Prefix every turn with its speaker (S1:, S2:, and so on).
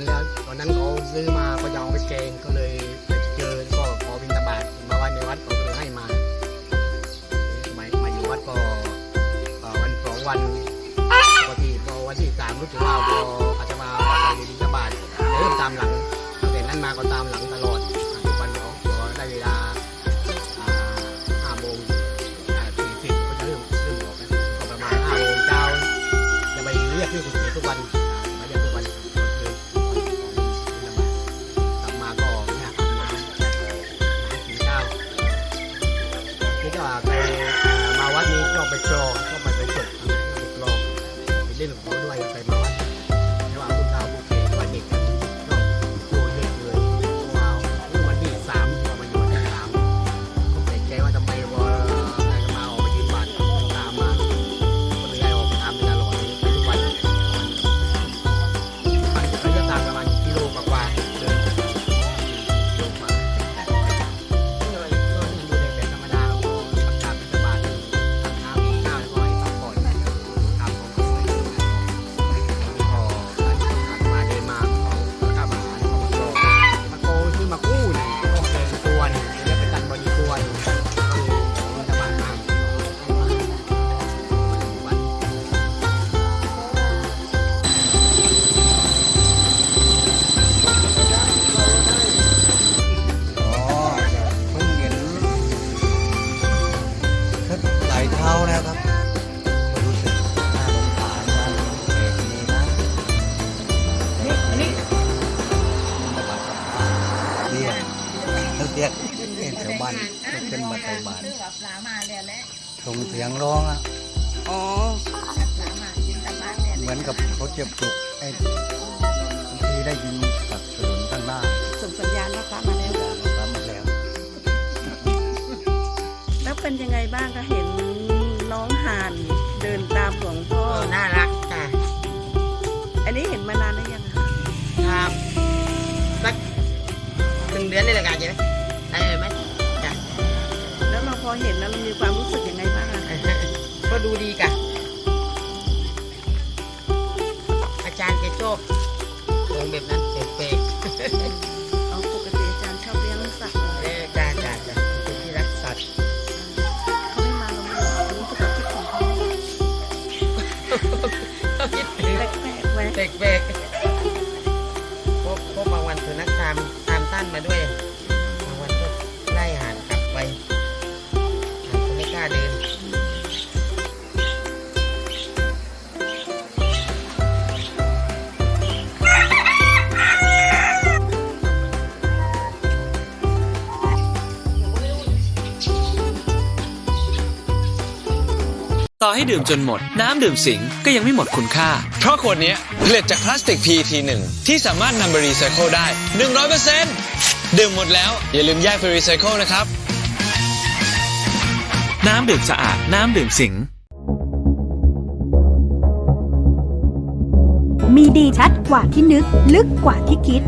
S1: กันแล้วตอนนั้นเขาซื้อมาก็ยองไปแกงก็เลยไปเจอก็ขอบินตบาทมาวัดในวัดเขาก็เลยให้มามามาอยู่วัดก็เอ่อวันสองวันปกติพอวันที่สามรู้สึกว่าพออาจจะมาไปบินตบาทเริ่มตามหลังตั้งแต่นั้นมาก็ตามหลังตลอดทุกวันเนาะพอได้เวลาห้าโมงสี่สิบก็จะเริ่มเริ่มออกแล้วก็ประมาณห้าโมงเช้าจะไปเรียกที่สุดทุกวัน เขาเรียกเอ็น
S2: ชาวบ้านขึ้นมาใส่บาตรส่งเสียงร้องอะ
S3: อ๋อ
S2: เหมือนกับเขาจะปลุกให้บางทีได้ยินปักสนุนข้างหน้า
S3: ส่งสัญญาณว่าพระมาแล้ว
S2: ตามมาแล้ว
S3: แล้วเป็นยังไงบ้างคะเห็นน้องห่านเดินตามหลวงพ่อ
S4: เออน่ารักค่ะ
S3: อันนี้เห็นมานานแล้วยังคะ
S4: ครับสักหนึ่งเดือนนี่แหละกันใช่ไหม
S3: อเห็นแล้วเรามีความรู้สึกยังไงบ้างอะคะ
S4: ก็ดูดีกะ อาจารย์แกชอบวงแบบนั้นเป๊ก
S3: เอาปกติอาจารย์ชอบเลี้ยงสัตว์
S4: ๆเออจ้าจ้าจ้าเป็นที่รักสัตว์
S3: เขาไม่มาเราไม่รู้สึกว่าคิดของเขา
S4: คิดถึง
S3: แปลกๆไหม
S4: เป๊กๆ เดิน
S5: ต่อให้ดื่มจนหมด น้ำดื่มสิงก็ยังไม่หมดคุณค่า เพราะขวดนี้ผลิตจากพลาสติก PET1 ที่สามารถนำไปรีไซเคิลได้ 100%ดื่มหมดแล้ว อย่าลืมแยกไปรีไซเคิลนะครับ น้ำดื่มสะอาด น้ำดื่มสิง
S6: มีดีชัดกว่าที่นึก ลึกกว่าที่คิด